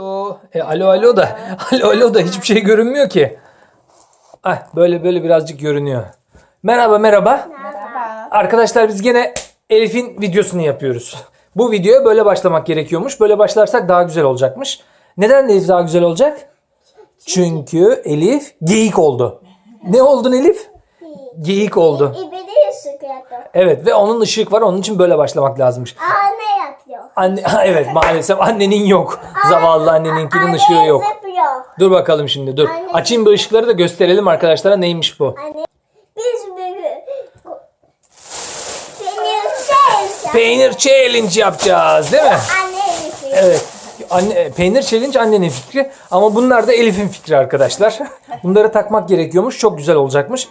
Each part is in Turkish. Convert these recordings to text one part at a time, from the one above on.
Alo, e, alo alo da alo alo da hiçbir şey görünmüyor ki. Ah böyle böyle birazcık görünüyor. Merhaba merhaba. Merhaba. Arkadaşlar biz gene Elif'in videosunu yapıyoruz. Bu videoya böyle başlamak gerekiyormuş. Böyle başlarsak daha güzel olacakmış. Neden Elif daha güzel olacak? Çünkü Elif geyik oldu. Ne oldun Elif? Geyik oldu. Sıkıyordum. Evet ve onun ışık var. Onun için böyle başlamak lazımmış. Anne. Anne, evet maalesef annenin yok. Zavallı anneninkinin ışığı yok. Dur bakalım şimdi dur. Anne. Açayım bu ışıkları da gösterelim arkadaşlara neymiş bu. Anne. Biz. Peynir challenge yapacağız değil mi? Anne yapıyor. Evet. Anne, peynir challenge annenin fikri ama bunlar da Elif'in fikri arkadaşlar. Bunları takmak gerekiyormuş. Çok güzel olacakmış.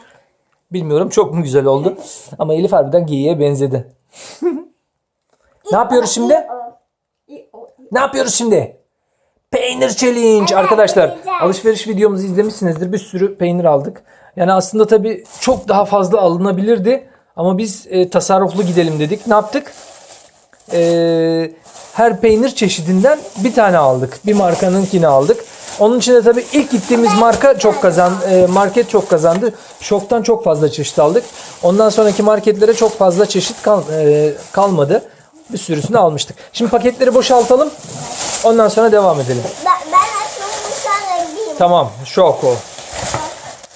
Bilmiyorum çok mu güzel oldu. Ama Elif harbiden geyiğe benzedi. ne yapıyoruz şimdi? Ne yapıyoruz şimdi? Peynir challenge arkadaşlar. yapacağız. Alışveriş videomuzu izlemişsinizdir. Bir sürü peynir aldık. Yani aslında tabii çok daha fazla alınabilirdi. Ama biz e, tasarruflu gidelim dedik. Ne yaptık? E, her peynir çeşidinden bir tane aldık. Bir markanınkini aldık. Onun için de tabii ilk gittiğimiz marka çok kazan, e, market çok kazandı. Şoktan çok fazla çeşit aldık. Ondan sonraki marketlere çok fazla çeşit kal, e, kalmadı. Bir sürüsünü almıştık. Şimdi paketleri boşaltalım. Ondan sonra devam edelim. Ben, ben açmamı sana gideyim. Tamam, şok o.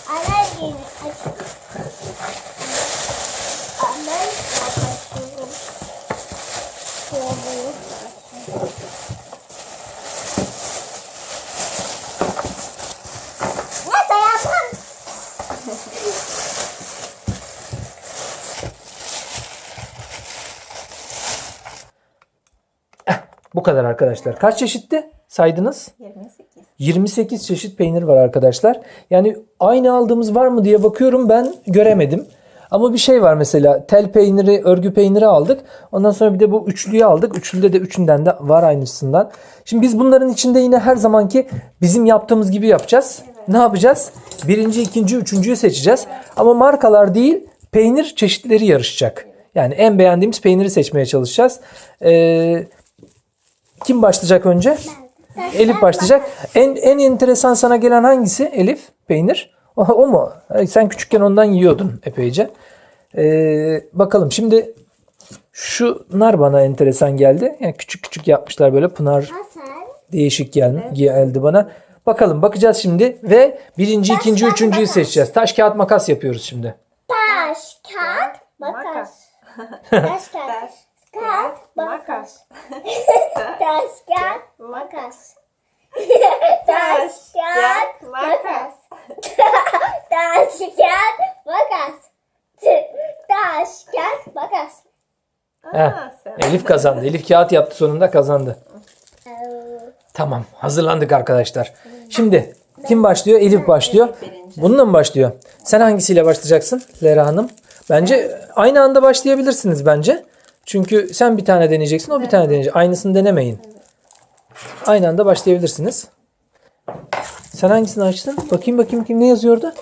Anne gideyim. Aç. Anne açıyorum. Şöyle. Neyse yapmam. Bu kadar arkadaşlar. Kaç çeşitti? Saydınız? 28. 28 çeşit peynir var arkadaşlar. Yani aynı aldığımız var mı diye bakıyorum ben göremedim. Ama bir şey var mesela tel peyniri, örgü peyniri aldık. Ondan sonra bir de bu üçlüyü aldık. Üçlüde de üçünden de var aynısından. Şimdi biz bunların içinde yine her zamanki bizim yaptığımız gibi yapacağız. Ne yapacağız? Birinci, ikinci, üçüncüyü seçeceğiz. Ama markalar değil peynir çeşitleri yarışacak. Yani en beğendiğimiz peyniri seçmeye çalışacağız. Ee, kim başlayacak önce? Elif başlayacak. En en enteresan sana gelen hangisi? Elif peynir. O, o mu? Sen küçükken ondan yiyordun epeyce. Ee, bakalım şimdi şunlar bana enteresan geldi. Yani küçük küçük yapmışlar böyle pınar değişik gel, geldi bana. Bakalım bakacağız şimdi ve birinci, ikinci, kağıt, üçüncüyü makas. seçeceğiz. Taş kağıt makas yapıyoruz şimdi. Taş, kağıt, makas. Taş, kağıt, kağıt, makas. Taş, kağıt, makas. Taş, kağıt, makas. Taş, kağıt, makas. Taş, kağıt, makas. Elif kazandı. Elif kağıt yaptı sonunda kazandı. Tamam hazırlandık arkadaşlar. Şimdi kim başlıyor? Elif başlıyor. Bununla mı başlıyor? Sen hangisiyle başlayacaksın Lera Hanım? Bence aynı anda başlayabilirsiniz bence. Çünkü sen bir tane deneyeceksin, o bir tane deneyecek. Aynısını denemeyin. Aynı anda başlayabilirsiniz. Sen hangisini açtın? Bakayım bakayım kim ne yazıyor orada?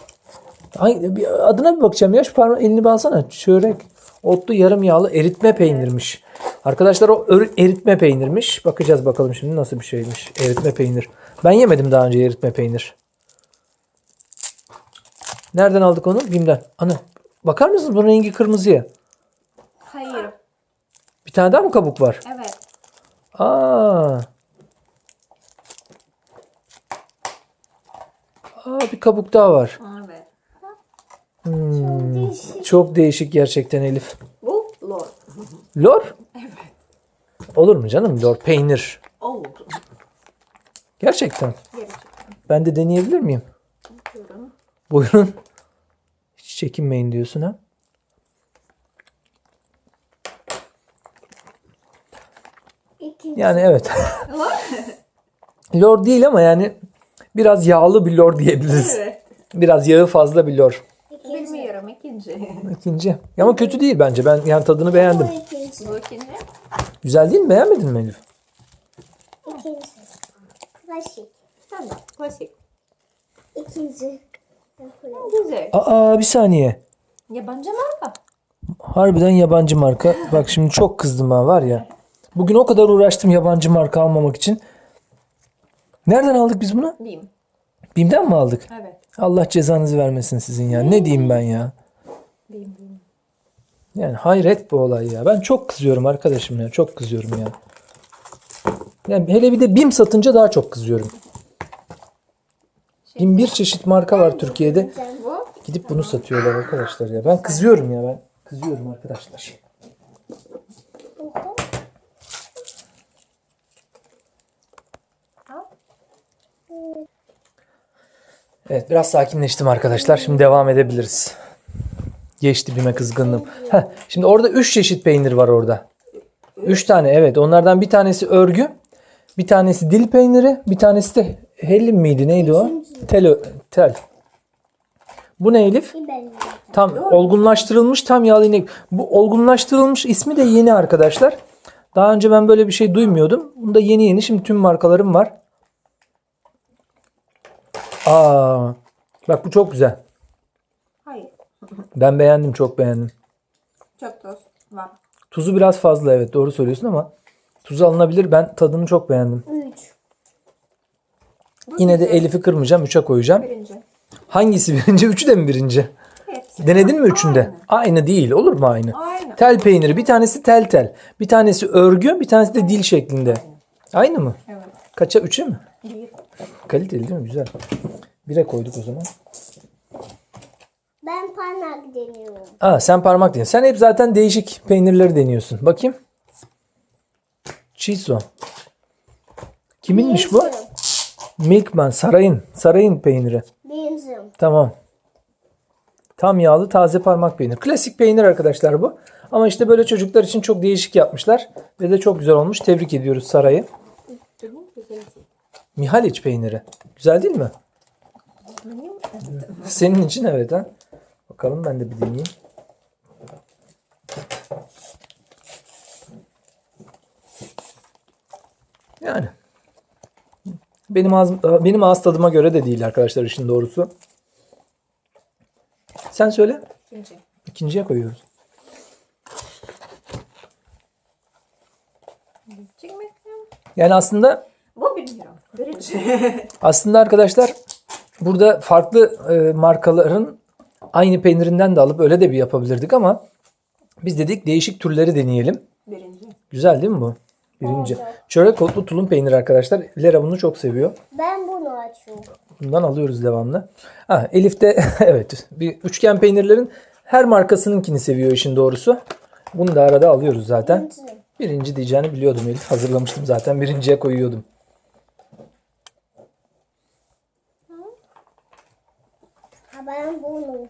Bir adına bir bakacağım ya. Şu parmağı elini bir alsana. Çörek, otlu, yarım yağlı eritme peynirmiş. Arkadaşlar o eritme peynirmiş. Bakacağız bakalım şimdi nasıl bir şeymiş. Eritme peynir. Ben yemedim daha önce eritme peynir. Nereden aldık onu? Bim'den. Ana. Bakar mısınız bunun rengi kırmızıya? Bir tane daha mı kabuk var? Evet. Aa. Aa bir kabuk daha var. Evet. Hmm, Çok değişik gerçekten Elif. Bu lor. Lor? Evet. Olur mu canım lor? Peynir. Oldu. Gerçekten. Gerçekten. Ben de deneyebilir miyim? Buyurun. Buyurun. Hiç çekinmeyin diyorsun ha. İkinci. Yani evet. Lor? lor değil ama yani biraz yağlı bir lor diyebiliriz. evet. Biraz yağı fazla bir lor. Bilmiyorum ikinci. İkinci. Ama kötü değil bence. Ben yani tadını beğendim. Bu ikinci. Bu ikinci. Güzel değil mi? Beğenmedin mi Elif? İkinci. Klasik. Tamam. Klasik. İkinci. Güzel. Aa bir saniye. Yabancı marka. Harbiden yabancı marka. Bak şimdi çok kızdım ha var ya. Bugün o kadar uğraştım yabancı marka almamak için. Nereden aldık biz bunu? Bim. Bim'den mi aldık? Evet. Allah cezanızı vermesin sizin ya. Ne diyeyim ben ya? Bim bim. Yani hayret bu olay ya. Ben çok kızıyorum arkadaşım ya. Çok kızıyorum ya. Yani hele bir de BİM satınca daha çok kızıyorum. Bin bir çeşit marka var Türkiye'de. Gidip bunu satıyorlar arkadaşlar ya. Ben kızıyorum ya ben. Kızıyorum arkadaşlar. Evet biraz sakinleştim arkadaşlar. Şimdi devam edebiliriz. Geçti bime kızgınlığım. Heh, şimdi orada 3 çeşit peynir var orada. 3 tane evet. Onlardan bir tanesi örgü. Bir tanesi dil peyniri. Bir tanesi de hellim miydi neydi o? Tel. Tel. Bu ne Elif? Tam olgunlaştırılmış tam yağlı inek. Bu olgunlaştırılmış ismi de yeni arkadaşlar. Daha önce ben böyle bir şey duymuyordum. Bunda yeni yeni şimdi tüm markalarım var. Aa, bak bu çok güzel. Hayır. Ben beğendim, çok beğendim. Çok toz var. Tuzu biraz fazla evet doğru söylüyorsun ama tuzu alınabilir. Ben tadını çok beğendim. 3. Yine de Elif'i kırmayacağım. 3'e koyacağım. Birinci. Hangisi birinci? Üçü de mi birinci? Hepsi. Denedin mi üçünde? Aynı değil. Olur mu aynı? Aynı. Tel peyniri. Bir tanesi tel tel. Bir tanesi örgü. Bir tanesi de dil şeklinde. Aynı mı? Evet. Kaça? Üçe mi? Bir. Kaliteli değil mi? Güzel. Bire koyduk o zaman. Ben parmak deniyorum. Aa, sen parmak deniyorsun. Sen hep zaten değişik peynirleri deniyorsun. Bakayım. Chiso. Kiminmiş bu? Milkman. Sarayın. Sarayın peyniri. Benzim. Tamam. Tam yağlı taze parmak peynir. Klasik peynir arkadaşlar bu. Ama işte böyle çocuklar için çok değişik yapmışlar. Ve de çok güzel olmuş. Tebrik ediyoruz Saray'ı. Mihaliç peyniri. Güzel değil mi? Senin için evet ha. Bakalım ben de bir deneyeyim. Yani benim ağız, benim ağız tadıma göre de değil arkadaşlar işin doğrusu. Sen söyle. ikinci. İkinciye koyuyoruz. Yani aslında. aslında arkadaşlar burada farklı e, markaların aynı peynirinden de alıp öyle de bir yapabilirdik ama biz dedik değişik türleri deneyelim. Birinci. Güzel değil mi bu? Birinci. Çörek otlu tulum peyniri arkadaşlar. Lera bunu çok seviyor. Ben bunu açıyorum. Bundan alıyoruz devamlı. Ha, Elif de evet bir üçgen peynirlerin her markasınınkini seviyor işin doğrusu. Bunu da arada alıyoruz zaten. Benzim. Birinci diyeceğini biliyordum Elif. Hazırlamıştım zaten. Birinciye koyuyordum. Ben bunu.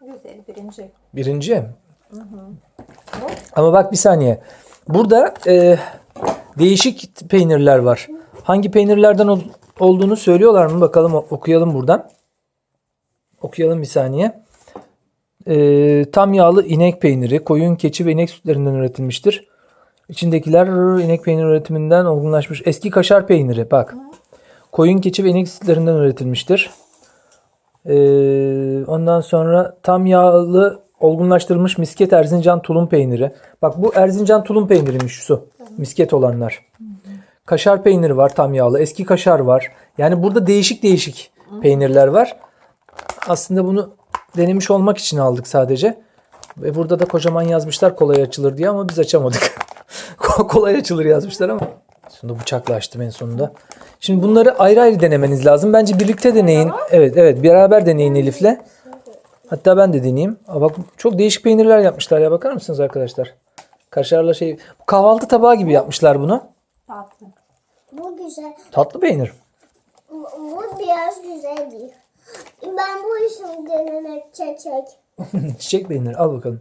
Güzel. Birinci. Birinci. Ama bak bir saniye. Burada e, değişik peynirler var. Hangi peynirlerden ol- olduğunu söylüyorlar mı? Bakalım okuyalım buradan. Okuyalım bir saniye. E, tam yağlı inek peyniri, koyun, keçi ve inek sütlerinden üretilmiştir. İçindekiler inek peyniri üretiminden olgunlaşmış. Eski kaşar peyniri bak. Koyun, keçi ve inek sütlerinden üretilmiştir. Ee, ondan sonra tam yağlı olgunlaştırılmış misket Erzincan tulum peyniri. Bak bu Erzincan tulum peyniriymiş su. Misket olanlar. Kaşar peyniri var tam yağlı. Eski kaşar var. Yani burada değişik değişik peynirler var. Aslında bunu denemiş olmak için aldık sadece. Ve burada da kocaman yazmışlar kolay açılır diye ama biz açamadık. kolay açılır yazmışlar ama. Sonunda bıçakla açtım en sonunda. Şimdi bunları ayrı ayrı denemeniz lazım. Bence birlikte deneyin. Evet evet beraber deneyin Elif'le. Hatta ben de deneyeyim. Aa, bak çok değişik peynirler yapmışlar ya bakar mısınız arkadaşlar? Kaşarla şey kahvaltı tabağı gibi yapmışlar bunu. Tatlı. Bu güzel. Tatlı peynir. Bu, bu biraz güzel değil. Ben bu işi denemek çekecek. Çiçek peyniri al bakalım.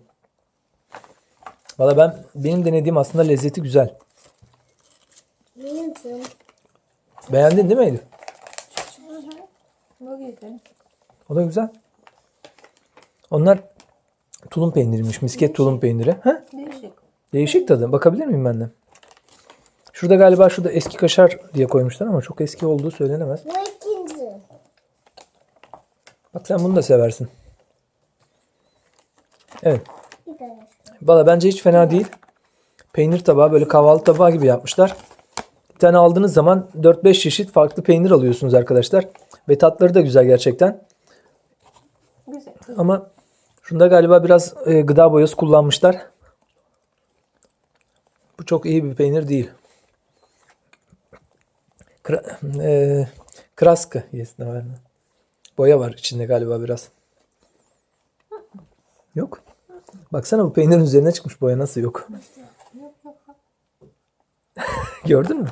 Valla ben benim denediğim aslında lezzeti güzel. Benzim. Beğendin değil mi Elif? Bu güzel. O da güzel. Onlar tulum peyniriymiş. Misket tulum peyniri. Ha? Değişik. Değişik tadı. Bakabilir miyim ben de? Şurada galiba şurada eski kaşar diye koymuşlar ama çok eski olduğu söylenemez. Bu ikinci. Bak sen bunu da seversin. Evet. Valla bence hiç fena değil. Peynir tabağı böyle kahvaltı tabağı gibi yapmışlar tane aldığınız zaman 4-5 çeşit farklı peynir alıyorsunuz arkadaşlar. Ve tatları da güzel gerçekten. Güzel. Ama şunda galiba biraz e, gıda boyası kullanmışlar. Bu çok iyi bir peynir değil. Kra e, kraskı. Yes, Boya var içinde galiba biraz. Yok. Baksana bu peynirin üzerine çıkmış boya nasıl yok. Gördün mü?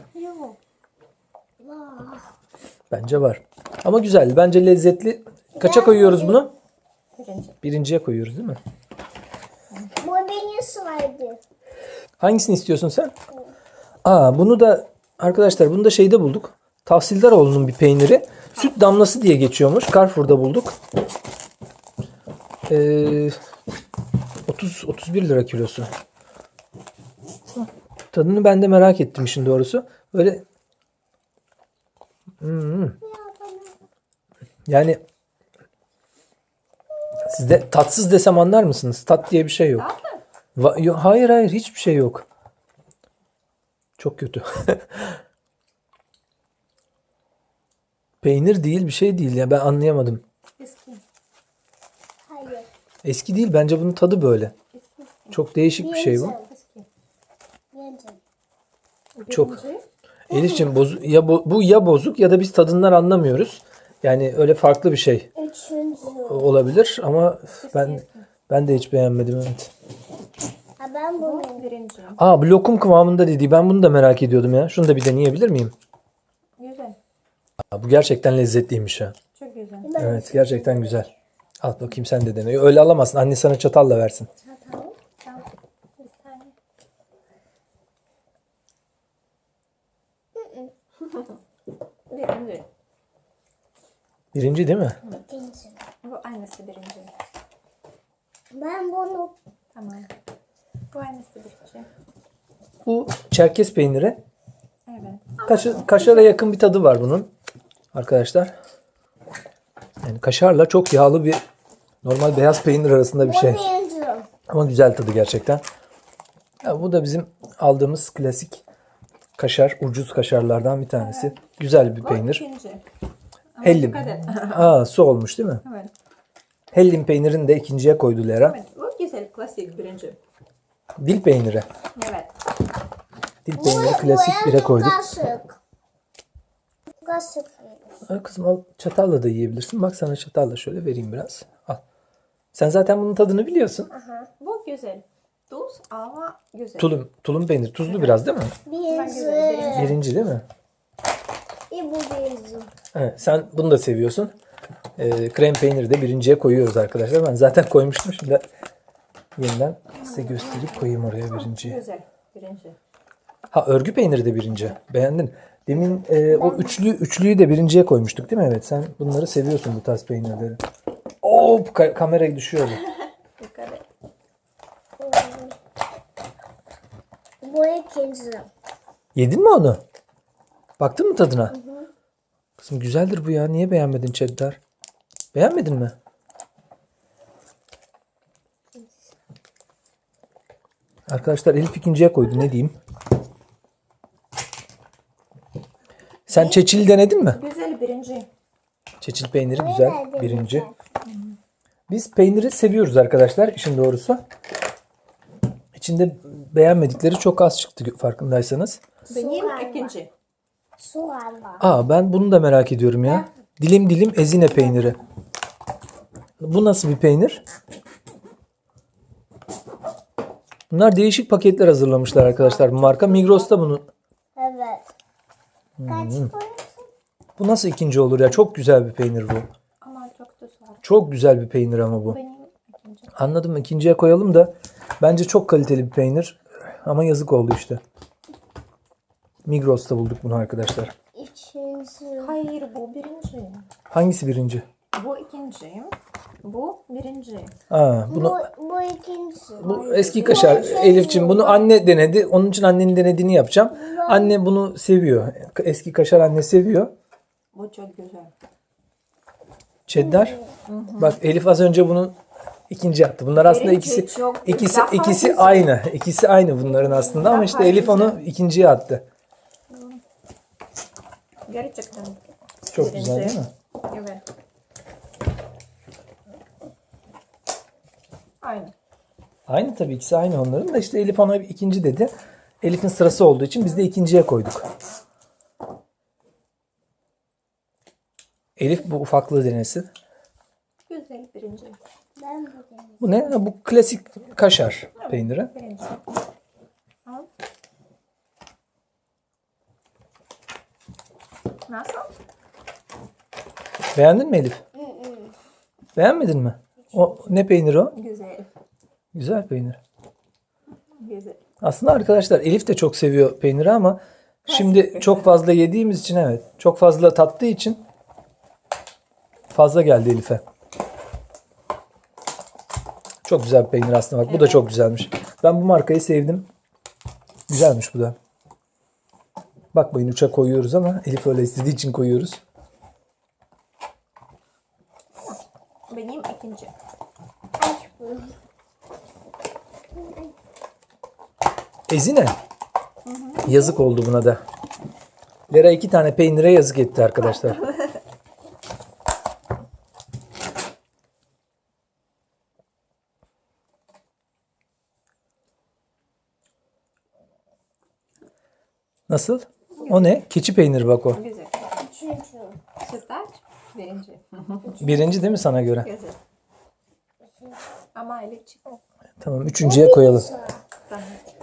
Bence var. Ama güzel. Bence lezzetli. Kaça koyuyoruz bunu? Birinci. Birinciye koyuyoruz değil mi? Bu benim slide'ı. Hangisini istiyorsun sen? Aa bunu da arkadaşlar bunu da şeyde bulduk. Tahsildaroğlu'nun bir peyniri. Süt damlası diye geçiyormuş. Carrefour'da bulduk. Ee, 30 31 lira kilosu. Tadını ben de merak ettim işin doğrusu. Böyle Hmm. Yani sizde tatsız desem anlar mısınız? Tat diye bir şey yok. Va- yo- hayır hayır hiçbir şey yok. Çok kötü. Peynir değil bir şey değil ya ben anlayamadım. Eski. Hayır. Eski değil bence bunun tadı böyle. Eski. Çok değişik bir şey bu. Eski. Çok. Birinci. Elif'ciğim boz- ya bo- bu ya bozuk ya da biz tadından anlamıyoruz. Yani öyle farklı bir şey Üçüncü. olabilir ama ben ben de hiç beğenmedim evet. Ha ben bunu. Bu birinci. Aa bu lokum kıvamında dedi. Ben bunu da merak ediyordum ya. Şunu da bir deneyebilir miyim? Güzel. Aa, bu gerçekten lezzetliymiş ha. Çok güzel. Evet gerçekten güzel. Al bakayım sen de dene. Öyle alamazsın. Anne sana çatalla versin. çatal. Tamam. Bir saniye. Birinci. Birinci değil mi? İkinci. Bu aynısı birinci. Ben bunu. Tamam. Bu aynısı birinci. Bu çerkez peyniri. Evet. Kaşı, kaşara yakın bir tadı var bunun. Arkadaşlar. Yani kaşarla çok yağlı bir normal beyaz peynir arasında bir Bu şey. birinci. Ama güzel tadı gerçekten. Ya bu da bizim aldığımız klasik kaşar, ucuz kaşarlardan bir tanesi. Güzel bir Bu peynir. ikinci. Ama Hellim. Aa su olmuş değil mi? evet. Hellim peynirini de ikinciye koydu Lera. Evet. Bu güzel klasik birinci. Dil peyniri. Evet. Dil peyniri klasik bire koyduk. Kaşık. Kaşık. Ay kızım al çatalla da yiyebilirsin. Bak sana çatalla şöyle vereyim biraz. Al. Sen zaten bunun tadını biliyorsun. Bu güzel. Tuz ama güzel. Tulum, tulum peynir. Tuzlu biraz değil mi? Birinci. Birinci değil mi? Evet, sen bunu da seviyorsun. Ee, krem peyniri de birinciye koyuyoruz arkadaşlar. Ben zaten koymuştum. Şimdi yeniden size gösterip koyayım oraya birinciye. Güzel. Birinci. Ha örgü peyniri de birinci. Beğendin. Demin e, o üçlü üçlüyü de birinciye koymuştuk değil mi? Evet sen bunları seviyorsun bu tarz peynirleri. Hop ka- kameraya düşüyor bu. Et. Bu ikinci. Yedin mi onu? Baktın mı tadına? Kızım güzeldir bu ya. Niye beğenmedin cheddar? Beğenmedin mi? Arkadaşlar Elif ikinciye koydu. Ne diyeyim? Sen çeçil denedin mi? Güzel birinci. Çeçil peyniri güzel. Birinci. Biz peyniri seviyoruz arkadaşlar. işin doğrusu. İçinde beğenmedikleri çok az çıktı farkındaysanız. Benim ikinci. Soğan var. Aa ben bunu da merak ediyorum ya. Dilim dilim ezine peyniri. Bu nasıl bir peynir? Bunlar değişik paketler hazırlamışlar arkadaşlar. Bu marka Migros'ta bunu. Evet. Kaç koyuyorsun? Bu nasıl ikinci olur ya? Çok güzel bir peynir bu. Ama çok var. Çok güzel bir peynir ama bu. Benim ikinci. Anladım ikinciye koyalım da bence çok kaliteli bir peynir. Ama yazık oldu işte. Migros'ta bulduk bunu arkadaşlar. Üçüncü. Hayır bu birinci. Hangisi birinci? Bu ikinci. Bu birinci. Aa, bunu Bu, bu ikinci. Bu eski kaşar. Elifçim bunu anne denedi. Onun için annenin denediğini yapacağım. Anne bunu seviyor. Eski kaşar anne seviyor. Bu çok güzel. Cheddar. Bak Elif az önce bunu ikinci yaptı. Bunlar aslında Birinci ikisi çok ikisi daha ikisi güzel. aynı. İkisi aynı bunların aslında ama işte Elif onu ikinciye attı. Gerçekten Çok güzel değil mi? Evet. Aynı. Aynı tabii ikisi aynı onların da işte Elif ona ikinci dedi. Elif'in sırası olduğu için biz de ikinciye koyduk. Elif bu ufaklığı denesin. Güzel birinci. Ben bu denedim. Bu ne? Bu klasik kaşar peyniri. Birinci. Al. Nasıl? Beğendin mi Elif? Beğenmedin mi? O ne peyniri o? Güzel. Güzel peynir. Güzel. Aslında arkadaşlar Elif de çok seviyor peyniri ama şimdi çok fazla yediğimiz için evet. Çok fazla tattığı için fazla geldi Elif'e. Çok güzel bir peynir aslında bak. Bu da Evet. çok güzelmiş. Ben bu markayı sevdim. Güzelmiş bu da. Bakmayın uça koyuyoruz ama Elif öyle istediği için koyuyoruz. Benim ikinci. Aç bunu. Ezine. Yazık oldu buna da. Lera iki tane peynire yazık etti arkadaşlar. Nasıl? O ne? Keçi peyniri bak o. Güzel. Üçüncü. Sütlaç. Birinci. Birinci değil mi sana göre? Güzel. Ama Elif çıktı. Tamam üçüncüye koyalım.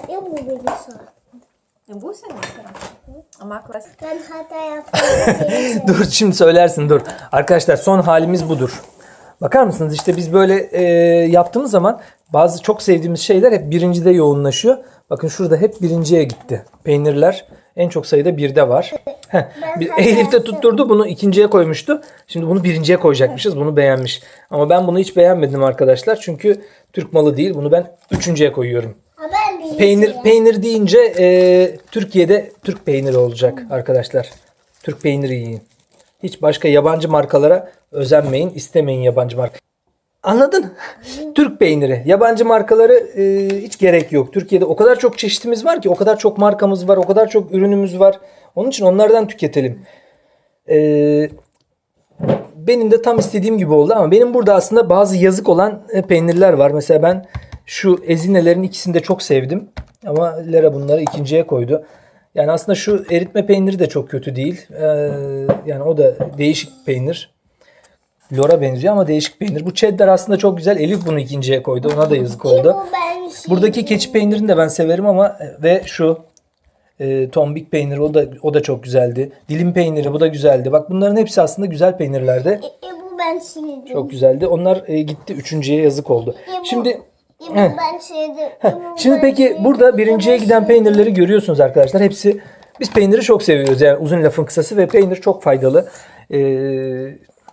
Ya bu benim soru. E, Bu senin sıra. Ama klasik. Ben hata yaptım. dur şimdi söylersin dur. Arkadaşlar son halimiz budur. Bakar mısınız işte biz böyle e, yaptığımız zaman bazı çok sevdiğimiz şeyler hep birincide yoğunlaşıyor. Bakın şurada hep birinciye gitti. Peynirler en çok sayıda birde var. Heh, Elif de tutturdu bunu ikinciye koymuştu. Şimdi bunu birinciye koyacakmışız. Bunu beğenmiş. Ama ben bunu hiç beğenmedim arkadaşlar. Çünkü Türk malı değil. Bunu ben üçüncüye koyuyorum. Peynir peynir deyince e, Türkiye'de Türk peyniri olacak arkadaşlar. Türk peyniri yiyin. Hiç başka yabancı markalara özenmeyin, istemeyin yabancı marka. Anladın? Türk peyniri. Yabancı markaları e, hiç gerek yok. Türkiye'de o kadar çok çeşitimiz var ki, o kadar çok markamız var, o kadar çok ürünümüz var. Onun için onlardan tüketelim. E, benim de tam istediğim gibi oldu ama benim burada aslında bazı yazık olan e, peynirler var. Mesela ben şu ezinelerin ikisini de çok sevdim. Ama Lera bunları ikinciye koydu. Yani aslında şu eritme peyniri de çok kötü değil. Ee, yani o da değişik peynir. Lora benziyor ama değişik peynir. Bu cheddar aslında çok güzel. Elif bunu ikinciye koydu. Ona da yazık oldu. Buradaki keçi peynirini de ben severim ama ve şu e, tombik peyniri o da o da çok güzeldi. Dilim peyniri bu da güzeldi. Bak bunların hepsi aslında güzel peynirlerdi. E, e, bu ben sildim. Çok güzeldi. Onlar e, gitti. Üçüncüye yazık oldu. E, bu- Şimdi E, Heh. ben sildim. E, bu Şimdi peki burada birinciye giden peynirleri görüyorsunuz arkadaşlar. Hepsi biz peyniri çok seviyoruz. Yani uzun lafın kısası ve peynir çok faydalı ee,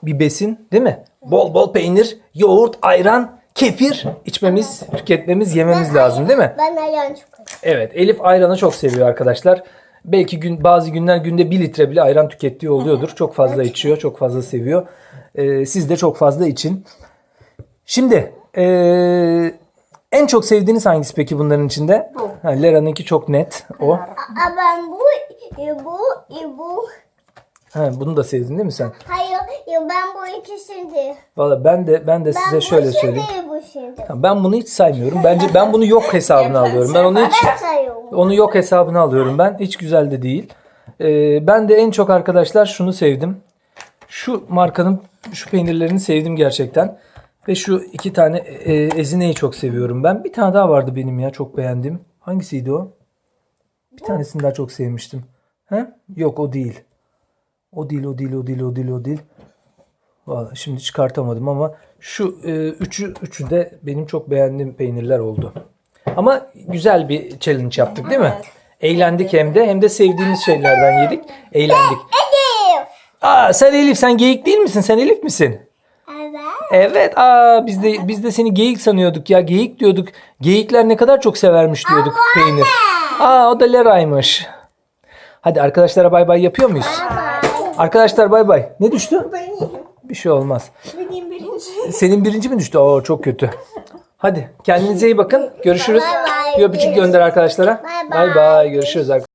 bir besin değil mi? Bol bol peynir, yoğurt, ayran, kefir içmemiz, tüketmemiz, yememiz lazım değil mi? Ben ayran çok seviyorum. Evet Elif ayranı çok seviyor arkadaşlar. Belki gün bazı günler günde 1 litre bile ayran tükettiği oluyordur. Çok fazla içiyor, çok fazla seviyor. Ee, siz de çok fazla için. Şimdi ee, en çok sevdiğiniz hangisi peki bunların içinde? Bu. Ha, Lera'nınki çok net. O. Aa, ben bu, e, bu, e, bu. Ha, bunu da sevdin değil mi sen? Hayır, ben bu ikisini. Valla ben de ben de Ben size bu şöyle söyleyeyim. bu şimdi. Ha, Ben bunu hiç saymıyorum. Bence ben bunu yok hesabına alıyorum. Ben onu hiç Ben sayıyorum. Onu yok hesabına alıyorum ben. Hiç güzel de değil. Ee, ben de en çok arkadaşlar şunu sevdim. Şu markanın şu peynirlerini sevdim gerçekten. Ve şu iki tane e, ezineyi çok seviyorum ben. Bir tane daha vardı benim ya çok beğendim. Hangisiydi o? Bir tanesini daha çok sevmiştim. He? Yok o değil. O değil, o değil, o değil, o değil, o değil. Vallahi şimdi çıkartamadım ama şu e, üçü, üçü de benim çok beğendiğim peynirler oldu. Ama güzel bir challenge yaptık değil mi? Eğlendik hem de hem de sevdiğimiz şeylerden yedik. Eğlendik. Aa sen Elif sen geyik değil misin? Sen Elif misin? Evet. Aa biz de biz de seni geyik sanıyorduk ya. Geyik diyorduk. Geyikler ne kadar çok severmiş diyorduk peynir. Aa o da Lera'ymış. Hadi arkadaşlara bay bay yapıyor muyuz? Arkadaşlar bay bay. Ne düştü? Bir şey olmaz. Benim birinci. Senin birinci mi düştü? Oo çok kötü. Hadi kendinize iyi bakın. Görüşürüz. Bay bay. Bir öpücük gönder arkadaşlara. Bay bay. Görüşürüz arkadaşlar.